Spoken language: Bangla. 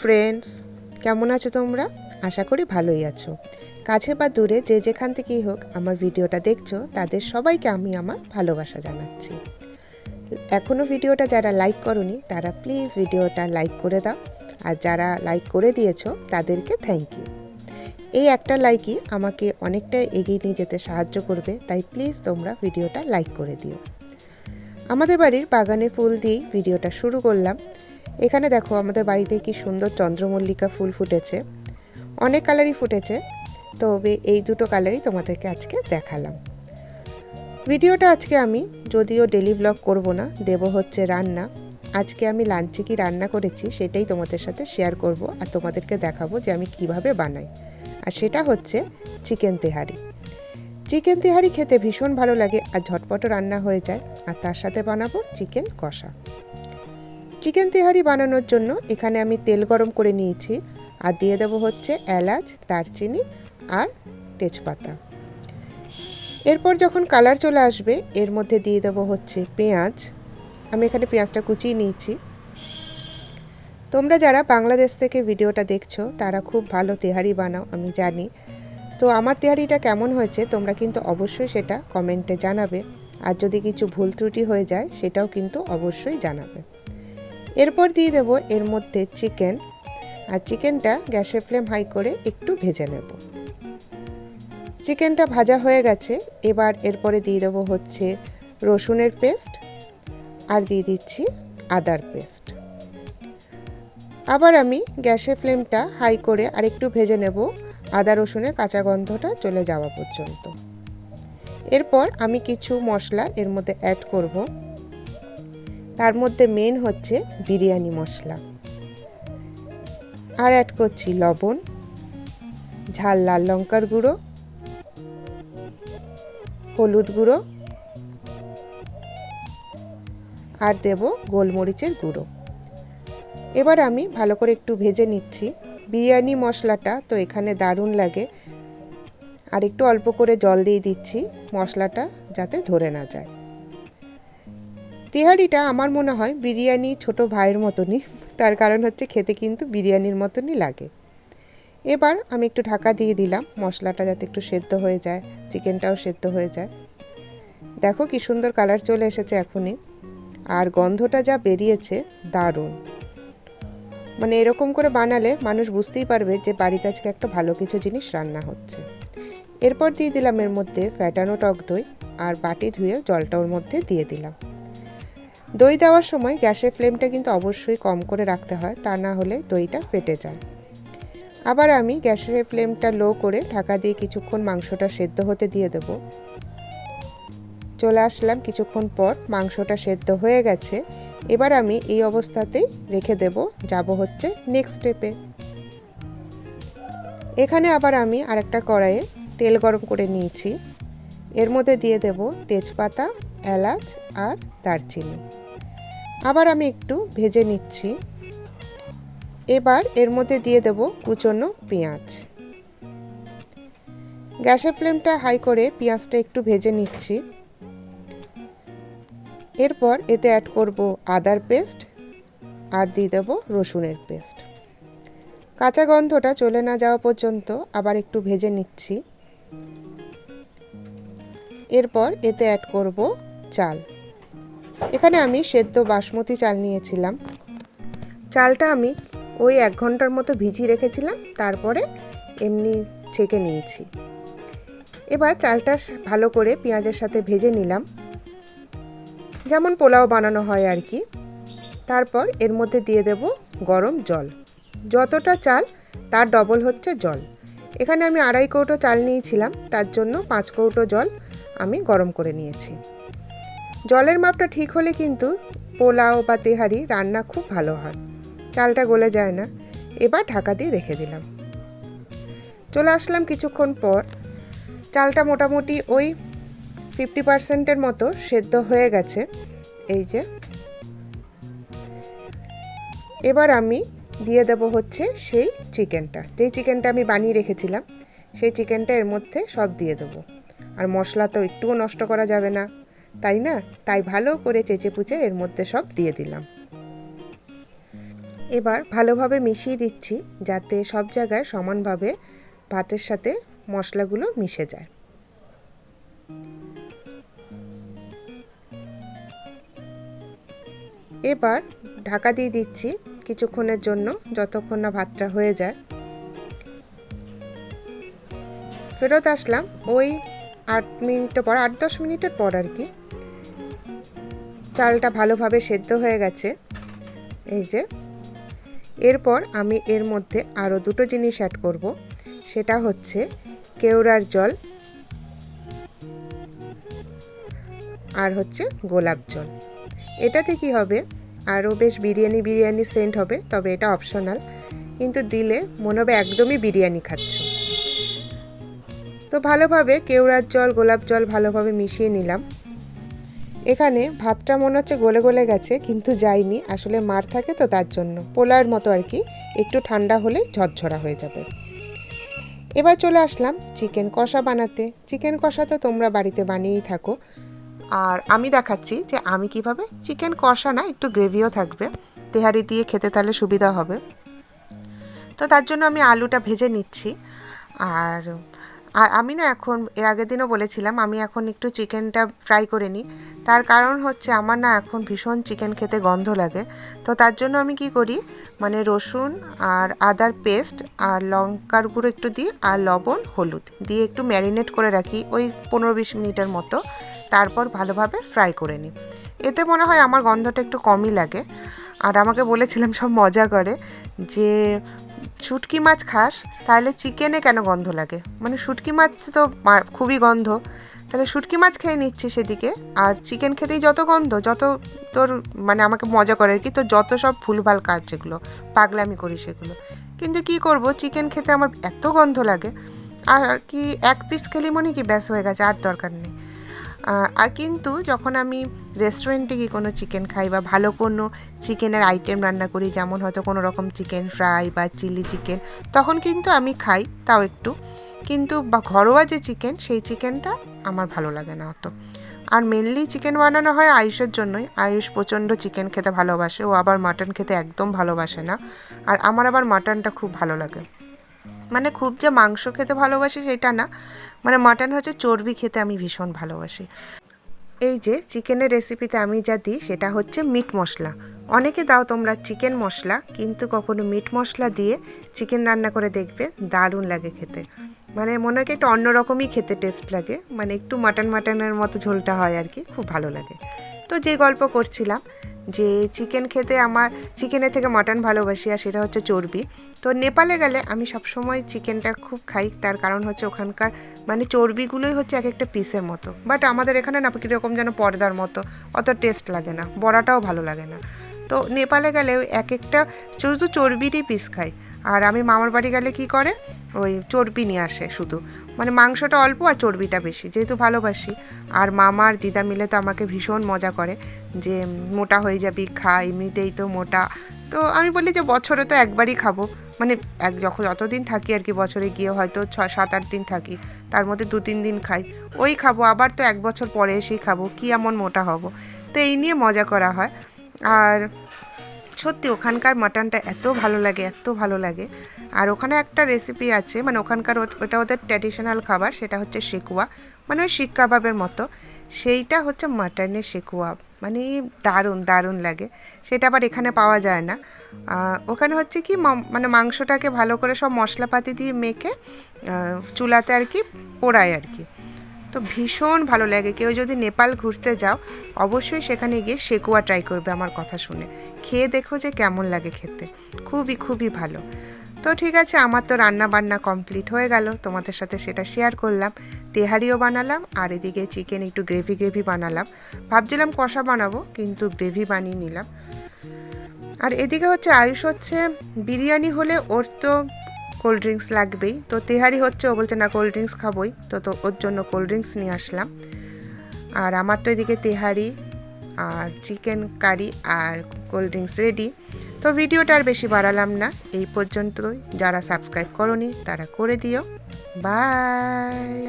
ফ্রেন্ডস কেমন আছো তোমরা? আশা করি ভালোই আছো। কাছে বা দূরে যে যেখান থেকেই হোক আমার ভিডিওটা দেখছ, তাদের সবাইকে আমি আমার ভালোবাসা জানাচ্ছি। এখনও ভিডিওটা যারা লাইক করনি, তারা প্লিজ ভিডিওটা লাইক করে দাও। আর যারা লাইক করে দিয়েছ, তাদেরকে থ্যাংক ইউ এই একটা লাইকই আমাকে অনেকটা এগিয়ে নিয়ে যেতে সাহায্য করবে, তাই প্লিজ তোমরা ভিডিওটা লাইক করে দিও। আমাদের বাড়ির বাগানে ফুল দিয়েই ভিডিওটা শুরু করলাম। এখানে দেখো আমাদের বাড়িতে কি সুন্দর চন্দ্রমল্লিকা ফুল ফুটেছে। অনেক কালারই ফুটেছে। তবে এই দুটো কালারই তোমাদেরকে আজকে দেখালাম। ভিডিওটা আজকে আমি যদিও ডেলি ব্লগ করব না, দেব হচ্ছে রান্না। আজকে আমি লাঞ্চে কি রান্না করেছি সেটাই তোমাদের সাথে শেয়ার করব আর তোমাদেরকে দেখাবো যে আমি কীভাবে বানাই। আর সেটা হচ্ছে চিকেন তেহারি। চিকেন তেহারি খেতে ভীষণ ভালো লাগে আর ঝটপট রান্না হয়ে যায়। আর তার সাথে বানাবো চিকেন কষা। চিকেন তেহারি বানানোর জন্য এখানে আমি তেল গরম করে নিয়েছি। আর দিয়ে দেবো হচ্ছে এলাচ, দারচিনি আর তেজপাতা। এরপর যখন কালার চলে আসবে, এর মধ্যে দিয়ে দেবো হচ্ছে পেঁয়াজ। আমি এখানে পেঁয়াজটা কুচিয়ে নিয়েছি। তোমরা যারা বাংলাদেশ থেকে ভিডিওটা দেখছ, তারা খুব ভালো তেহারি বানাও, আমি জানি। তো আমার তেহারিটা কেমন হয়েছে তোমরা কিন্তু অবশ্যই সেটা কমেন্টে জানাবে। আর যদি কিছু ভুল ত্রুটি হয়ে যায় সেটাও কিন্তু অবশ্যই জানাবে। এরপর দিয়ে দেবো এর মধ্যে চিকেন। আর চিকেনটা গ্যাসের ফ্লেম হাই করে একটু ভেজে নেব। চিকেনটা ভাজা হয়ে গেছে। এবার এরপরে দিয়ে দেবো হচ্ছে রসুনের পেস্ট। আর দিয়ে দিচ্ছি আদার পেস্ট। আবার আমি গ্যাসের ফ্লেমটা হাই করে আরেকটু ভেজে নেব। আদা রসুনের কাঁচা গন্ধটা চলে যাওয়া পর্যন্ত। এরপর আমি কিছু মশলা এর মধ্যে অ্যাড করব। তার মধ্যে মেন হচ্ছে বিরিয়ানি মশলা। আর অ্যাড করছি লবণ, ঝাল লাল লঙ্কার গুঁড়ো, হলুদ গুঁড়ো, আর দেব গোলমরিচের গুঁড়ো। এবার আমি ভালো করে একটু ভেজে নিচ্ছি। বিরিয়ানি মশলাটা তো এখানে দারুণ লাগে। আর একটু অল্প করে জল দিয়ে দিচ্ছি মশলাটা যাতে ধরে না যায়। তেহারিটা আমার মনে হয় বিরিয়ানি ছোট ভাইয়ের মতনই, তার কারণ হচ্ছে খেতে কিন্তু বিরিয়ানির মতনই লাগে। এবার আমি একটু ঢাকা দিয়ে দিলাম, মশলাটা যাতে একটু সেদ্ধ হয়ে যায়, চিকেনটাও সেদ্ধ হয়ে যায়। দেখো কি সুন্দর কালার চলে এসেছে এখনই। আর গন্ধটা যা বেরিয়েছে, দারুণ। মানে এরকম করে বানালে মানুষ বুঝতেই পারবে যে বাড়িতে আজকে একটা ভালো কিছু জিনিস রান্না হচ্ছে। এরপর দিয়ে দিলাম এর মধ্যে ফ্যাটানো টক দই আর বাটি ধুয়ে জলটা ওর মধ্যে দিয়ে দিলাম। দই দেওয়ার সময় গ্যাসের ফ্লেমটা কিন্তু অবশ্যই কম করে রাখতে হয়, তা না হলে দইটা ফেটে যায়। আবার আমি গ্যাসের ফ্লেমটা লো করে ঢাকা দিয়ে কিছুক্ষণ মাংসটা সেদ্ধ হতে দিয়ে দেব। চলে আসলাম কিছুক্ষণ পর মাংসটা সেদ্ধ হয়ে গেছে। এবার আমি এই অবস্থাতেই রেখে দেব, যাব হচ্ছে নেক্সট স্টেপে এখানে আবার আমি আরেকটা কড়াইয়ে তেল গরম করে নিয়েছি। এর মধ্যে দিয়ে দেব তেজপাতা, এলাচ আর দারচিনি। আবার আমি একটু ভেজে নিচ্ছি। এবার এর মধ্যে দিয়ে দেব কুচনো পেঁয়াজ। গ্যাসের ফ্লেমটা হাই করে পেঁয়াজটা একটু ভেজে নিচ্ছি। এরপর এতে অ্যাড করব আদার পেস্ট আর দিয়ে দেব রসুনের পেস্ট। কাঁচা গন্ধটা চলে না যাওয়া পর্যন্ত আবার একটু ভেজে নিচ্ছি। এরপর এতে অ্যাড করব চাল। এখানে আমি সেদ্ধ বাসমতি চাল নিয়েছিলাম। চালটা আমি ওই এক ঘণ্টার মতো ভিজিয়ে রেখেছিলাম, তারপরে এমনি ছেঁকে নিয়েছি। এবার চালটা ভালো করে পেঁয়াজের সাথে ভেজে নিলাম। যেমন পোলাও বানানো হয় আর কি। তারপর এর মধ্যে দিয়ে দেব গরম জল। যতটা চাল, তার ডবল হচ্ছে জল। এখানে আমি আড়াই কৌটো চাল নিয়েছিলাম, তার জন্য পাঁচ কৌটো জল আমি গরম করে নিয়েছি। জলের মাপটা ঠিক হলে কিন্তু পোলাও বা তেহারি রান্না খুব ভালো হয়। চালটা গলে যায় না। এবার ঢাকা দিয়ে রেখে দিলাম। চলে আসলাম কিছুক্ষণ পর। চালটা মোটামুটি ওই ফিফটি পার্সেন্টের মতো সেদ্ধ হয়ে গেছে। এই যে। এবার আমি দিয়ে দেব হচ্ছে সেই চিকেনটা। যেই চিকেনটা আমি বানিয়ে রেখেছিলাম, সেই চিকেনটা এর মধ্যে সব দিয়ে দেবো। আর মশলা তো একটুও নষ্ট করা যাবে না। তাই না? তাই ভালো করে চেঁচে পুচে এর মধ্যে সব দিয়ে দিলাম। এবার ভালোভাবে মিশিয়ে দিচ্ছি যাতে সব জায়গায় সমানভাবে ভাতের সাথে মশলাগুলো মিশে যায়। এবার ঢাকা দিয়ে দিচ্ছি কিছুক্ষণের জন্য, যতক্ষণ না ভাতটা হয়ে যায়। ফেরত আসলাম ওই আট মিনিট পর, আট দশ মিনিটের পর আর কি। চালটা ভালোভাবে সেদ্ধ হয়ে গেছে। এই যে, এরপর আমি এর মধ্যে আরও দুটো জিনিস অ্যাড করব। সেটা হচ্ছে কেওড়ার জল আর হচ্ছে গোলাপ জল। এটাতে কি হবে। আরও বেশ বিরিয়ানি বিরিয়ানি সেন্ট হবে, তবে এটা অপশনাল। কিন্তু দিলে মনে হবে একদমই বিরিয়ানি খাচ্ছে। তো ভালোভাবে কেওড়ার জল, গোলাপ জল ভালোভাবে মিশিয়ে নিলাম। এখানে ভাতটা মনে হচ্ছে গলে গলে গেছে, কিন্তু যায়নি। আসলে মার থাকে তো তার জন্য। পোলার মতো আর কি, একটু ঠান্ডা হলে ঝরঝরা হয়ে যাবে। এবার চলে আসলাম চিকেন কষা বানাতে। চিকেন কষা তো তোমরা বাড়িতে বানিয়েই থাকো। আর আমি দেখাচ্ছি যে আমি কীভাবে চিকেন কষা না একটু গ্রেভিও থাকবে, তেহারি দিয়ে খেতে তাহলে সুবিধা হবে। তো তার জন্য আমি আলুটা ভেজে নিচ্ছি। আর আর আমি না এখন, এর আগের দিনও বলেছিলাম, আমি এখন একটু চিকেনটা ফ্রাই করে নিই। তার কারণ হচ্ছে আমার না এখন ভীষণ চিকেন খেতে গন্ধ লাগে। তো তার জন্য আমি কি করি মানে রসুন আর আদার পেস্ট আর লঙ্কার গুঁড়ো একটু দিই আর লবণ, হলুদ। দিয়ে একটু ম্যারিনেট করে রাখি ওই পনেরো বিশ মিনিটের মতো। তারপর ভালোভাবে ফ্রাই করে নিই। এতে মনে হয় আমার গন্ধটা একটু কমই লাগে। আর আমাকে বলেছিলাম সব মজা করে যে, শুটকি মাছ খাস, তাহলে চিকেনে কেন গন্ধ লাগে? মানে শুটকি মাছ তো খুবই গন্ধ। তাহলে শুটকি মাছ খেয়ে নিচ্ছি সেদিকে। আর চিকেন খেতেই যত গন্ধ, যত তোর মানে আমাকে মজা করে আর কি, তো যত সব ভুলভাল কাজ যেগুলো, পাগলামি করি সেগুলো। কিন্তু কি করব, চিকেন খেতে আমার এত গন্ধ লাগে। আর কি, এক পিস খেলি মনে কি ব্যাস হয়ে গেছে, আর দরকার নেই। আর কিন্তু যখন আমি রেস্টুরেন্টে গিয়ে কোনো চিকেন খাই বা ভালো কোনো চিকেনের আইটেম রান্না করি, যেমন হয়তো কোনো রকম চিকেন ফ্রাই বা চিলি চিকেন তখন কিন্তু আমি খাই, তাও একটু। কিন্তু বা ঘরোয়া যে চিকেন সেই চিকেনটা আমার ভালো লাগে না অত। আর মেনলি চিকেন বানানো হয় আয়ুষের জন্যই। আয়ুষ প্রচণ্ড চিকেন খেতে ভালোবাসে, ও আবার মাটন খেতে একদম ভালোবাসে না। আর আমার আবার মাটনটা খুব ভালো লাগে। মানে খুব যে মাংস খেতে ভালোবাসি সেটা না। মানে মাটন হচ্ছে চর্বি খেতে আমি ভীষণ ভালোবাসি। এই যে চিকেনের রেসিপিতে আমি যা দিই সেটা হচ্ছে মিট মশলা। অনেকে দাও তোমরা চিকেন মশলা, কিন্তু কখনো মিট মশলা দিয়ে চিকেন রান্না করে দেখবে দারুণ লাগে খেতে। মানে মনে হয় একটু অন্যরকমই খেতে টেস্ট লাগে। মানে একটু মাটন মাটনের মতো ঝোলটা হয় আর কি, খুব ভালো লাগে। তো যে গল্প করছিলাম যে চিকেন খেতে আমার চিকেনের থেকে মাটন ভালোবাসি আর সেটা হচ্ছে চর্বি। তো নেপালে গেলে আমি সবসময় চিকেনটা খুব খাই, তার কারণ হচ্ছে ওখানকার মানে চর্বিগুলোই হচ্ছে এক একটা পিসের মতো। বাট আমাদের এখানে না, কীরকম যেন পর্দার মতো, অত টেস্ট লাগে না, বড়াটাও ভালো লাগে না। তো নেপালে গেলে এক একটা, শুধু চর্বিরই পিস খাই। আর আমি মামার বাড়ি গেলে কি করে? ওই চর্বি নিয়ে আসে শুধু। মানে মাংসটা অল্প আর চর্বিটা বেশি, যেহেতু ভালোবাসি। আর মামা আর দিদা মিলে তো আমাকে ভীষণ মজা করে যে মোটা হয়ে যাবি, খা, এমনিতেই তো মোটা। তো আমি বলি যে বছরে তো একবারই খাব। মানে এক যখন যতদিন থাকি আর কি, বছরে গিয়ে হয়তো ছ, সাত, আট দিন থাকি, তার মধ্যে দু, তিন দিন খাই। ওই খাব, আবার তো এক বছর পরে এসেই খাব, কি এমন মোটা হব? তো এই নিয়ে মজা করা হয়। আর সত্যি ওখানকার মাটনটা এত ভালো লাগে, এত ভালো লাগে। আর ওখানে একটা রেসিপি আছে মানে ওখানকার ওটা ওদের ট্র্যাডিশনাল খাবার, সেটা হচ্ছে শেকুয়া মানে ওই শিক কাবাবের মতো। সেইটা হচ্ছে মাটনের শেকুয়া মানে দারুণ দারুণ লাগে। সেটা আবার এখানে পাওয়া যায় না। ওখানে হচ্ছে কি মানে মাংসটাকে ভালো করে সব মশলাপাতি দিয়ে মেখে চুলাতে আর কি পোড়ায় আর কি। তো ভীষণ ভালো লাগে। কেউ যদি নেপাল ঘুরতে যাও, অবশ্যই সেখানে গিয়ে শেকুয়া ট্রাই করবে আমার কথা শুনে। খেয়ে দেখো যে কেমন লাগে খেতে। খুবই খুবই ভালো। তো ঠিক আছে, আমার তো রান্না বান্না কমপ্লিট হয়ে গেল। তোমাদের সাথে সেটা শেয়ার করলাম। তেহারিও বানালাম, আর এদিকে চিকেন একটু গ্রেভি গ্রেভি বানালাম। ভাবছিলাম কষা বানাবো, কিন্তু গ্রেভি বানিয়ে নিলাম। আর এদিকে হচ্ছে আয়ুষ হচ্ছে, বিরিয়ানি হলে ওর তো কোল্ড ড্রিঙ্কস লাগবেই। তো তেহারি হচ্ছে, ও বলছে, না কোল্ড ড্রিঙ্কস খাবই। তো তো ওর জন্য কোল্ড ড্রিঙ্কস নিয়ে আসলাম। আর আমার তো এদিকে তেহারি আর চিকেন কারি আর কোল্ড ড্রিঙ্কস রেডি তো ভিডিওটা আর বেশি বাড়ালাম না। এই পর্যন্তই। যারা সাবস্ক্রাইব করনি, তারা করে দিও। বাই